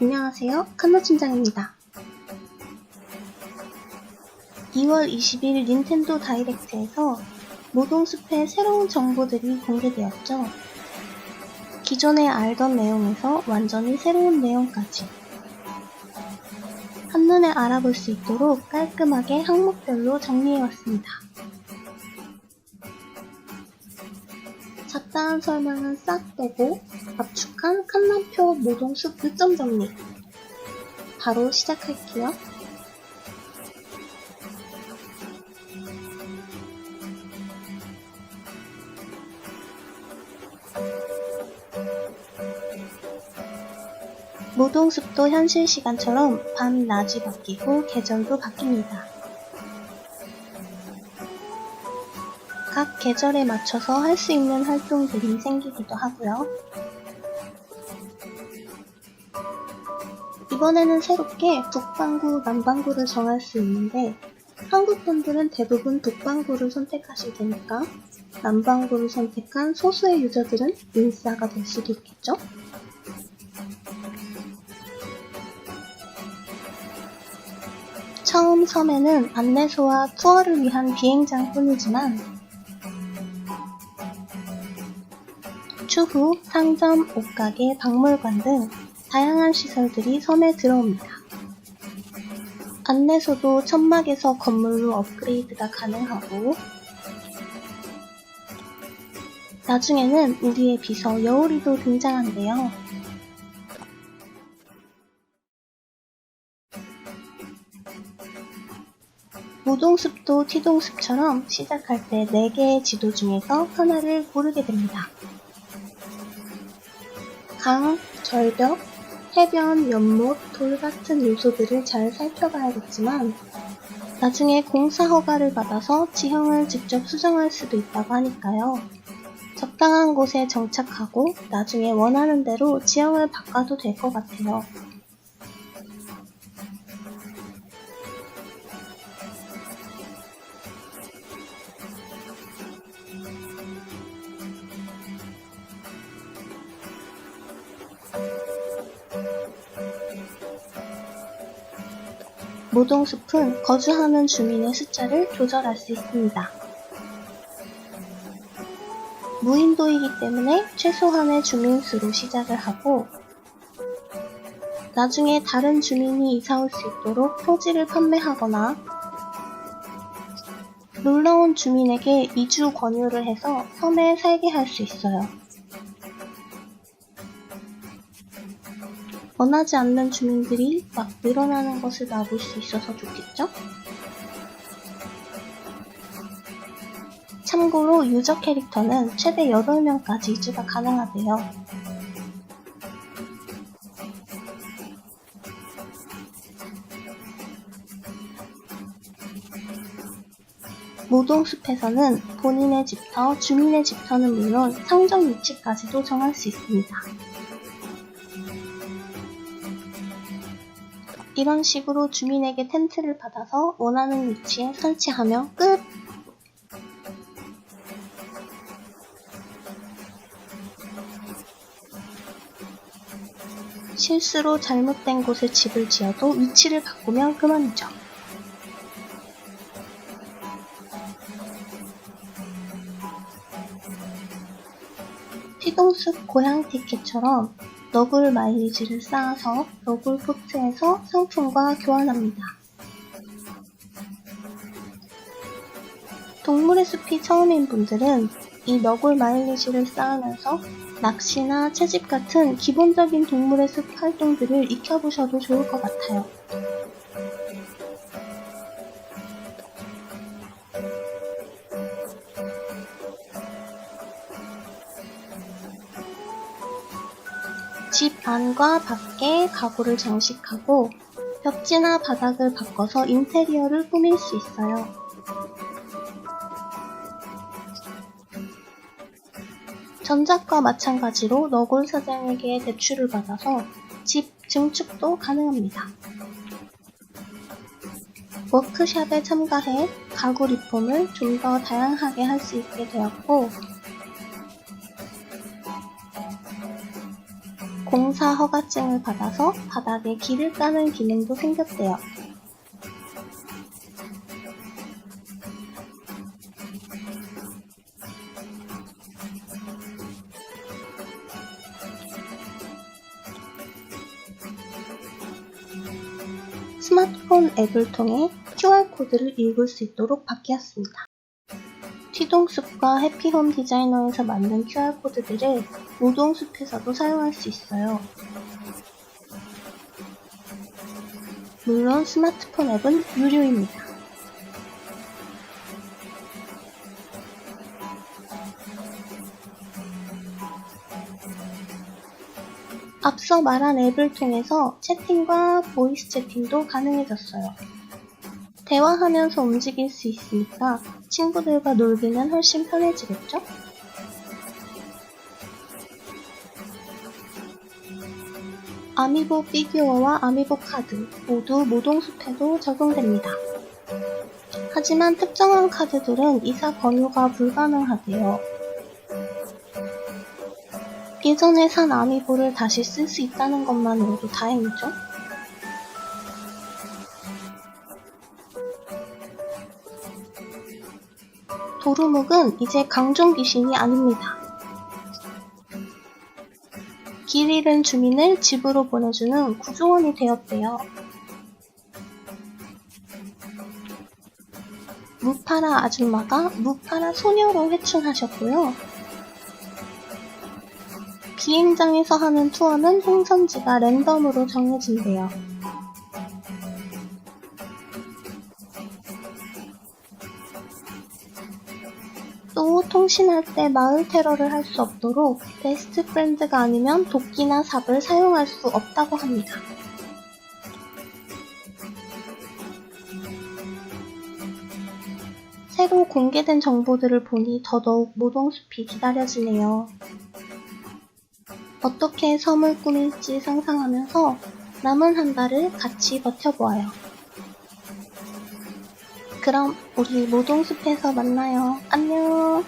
안녕하세요. 칸나 팀장입니다. 2월 20일 닌텐도 다이렉트에서 모동숲의 새로운 정보들이 공개되었죠. 기존에 알던 내용에서 완전히 새로운 내용까지 한눈에 알아볼 수 있도록 깔끔하게 항목별로 정리해왔습니다. 잡다한 설명은 싹 빼고 압축한 칸남표 모동숲 요점 정리 바로 시작할게요. 모동숲도 현실 시간처럼 밤이 낮이 바뀌고 계절도 바뀝니다. 각 계절에 맞춰서 할 수 있는 활동들이 생기기도 하고요. 이번에는 새롭게 북방구, 남방구를 정할 수 있는데 한국 분들은 대부분 북방구를 선택하실 테니까 남방구를 선택한 소수의 유저들은 인싸가 될 수도 있겠죠? 처음 섬에는 안내소와 투어를 위한 비행장 뿐이지만 추후 상점, 옷가게, 박물관 등 다양한 시설들이 섬에 들어옵니다. 안내소도 천막에서 건물로 업그레이드가 가능하고 나중에는 우리의 비서 여우리도 등장한대요. 무동숲도 티동숲처럼 시작할 때 4개의 지도 중에서 하나를 고르게 됩니다. 강, 절벽, 해변, 연못, 돌 같은 요소들을 잘 살펴봐야겠지만 나중에 공사 허가를 받아서 지형을 직접 수정할 수도 있다고 하니까요. 적당한 곳에 정착하고 나중에 원하는 대로 지형을 바꿔도 될 것 같아요. 모동숲은 거주하는 주민의 숫자를 조절할 수 있습니다. 무인도이기 때문에 최소한의 주민 수로 시작을 하고 나중에 다른 주민이 이사 올 수 있도록 토지를 판매하거나 놀러온 주민에게 이주 권유를 해서 섬에 살게 할 수 있어요. 원하지 않는 주민들이 막 늘어나는 것을 막을 수 있어서 좋겠죠? 참고로 유저 캐릭터는 최대 8명까지 이주가 가능하대요. 모동숲에서는 본인의 집터, 주민의 집터는 물론 상점 위치까지도 정할 수 있습니다. 이런 식으로 주민에게 텐트를 받아서 원하는 위치에 설치하면 끝! 실수로 잘못된 곳에 집을 지어도 위치를 바꾸면 그만이죠. 피동숲 고향 티켓처럼 너굴 마일리지를 쌓아서 너굴 포트에서 상품과 교환합니다. 동물의 숲이 처음인 분들은 이 너굴 마일리지를 쌓으면서 낚시나 채집 같은 기본적인 동물의 숲 활동들을 익혀보셔도 좋을 것 같아요. 집 안과 밖에 가구를 장식하고 벽지나 바닥을 바꿔서 인테리어를 꾸밀 수 있어요. 전작과 마찬가지로 너굴 사장에게 대출을 받아서 집 증축도 가능합니다. 워크샵에 참가해 가구 리폼을 좀 더 다양하게 할 수 있게 되었고 공사 허가증을 받아서 바닥에 길을 까는 기능도 생겼대요. 스마트폰 앱을 통해 QR코드를 읽을 수 있도록 바뀌었습니다. 튀동숲과 해피홈 디자이너에서 만든 QR코드들을 노동숲에서도 사용할 수 있어요. 물론 스마트폰 앱은 무료입니다. 앞서 말한 앱을 통해서 채팅과 보이스 채팅도 가능해졌어요. 대화하면서 움직일 수 있으니까 친구들과 놀기는 훨씬 편해지겠죠? 아미보 피규어와 아미보 카드 모두 모동숲에도 적용됩니다. 하지만 특정한 카드들은 이사 권유가 불가능하대요. 예전에 산 아미보를 다시 쓸 수 있다는 것만으로도 다행이죠? 도루묵은 이제 강종 귀신이 아닙니다. 길 잃은 주민을 집으로 보내주는 구조원이 되었대요. 무파라 아줌마가 무파라 소녀로 회춘하셨고요. 비행장에서 하는 투어는 행선지가 랜덤으로 정해진대요. 통신할 때 마을 테러를 할 수 없도록 베스트 프렌드가 아니면 도끼나 삽을 사용할 수 없다고 합니다. 새로 공개된 정보들을 보니 더더욱 모동숲이 기다려지네요. 어떻게 섬을 꾸밀지 상상하면서 남은 한 달을 같이 버텨보아요. 그럼 우리 모동숲에서 만나요. 안녕.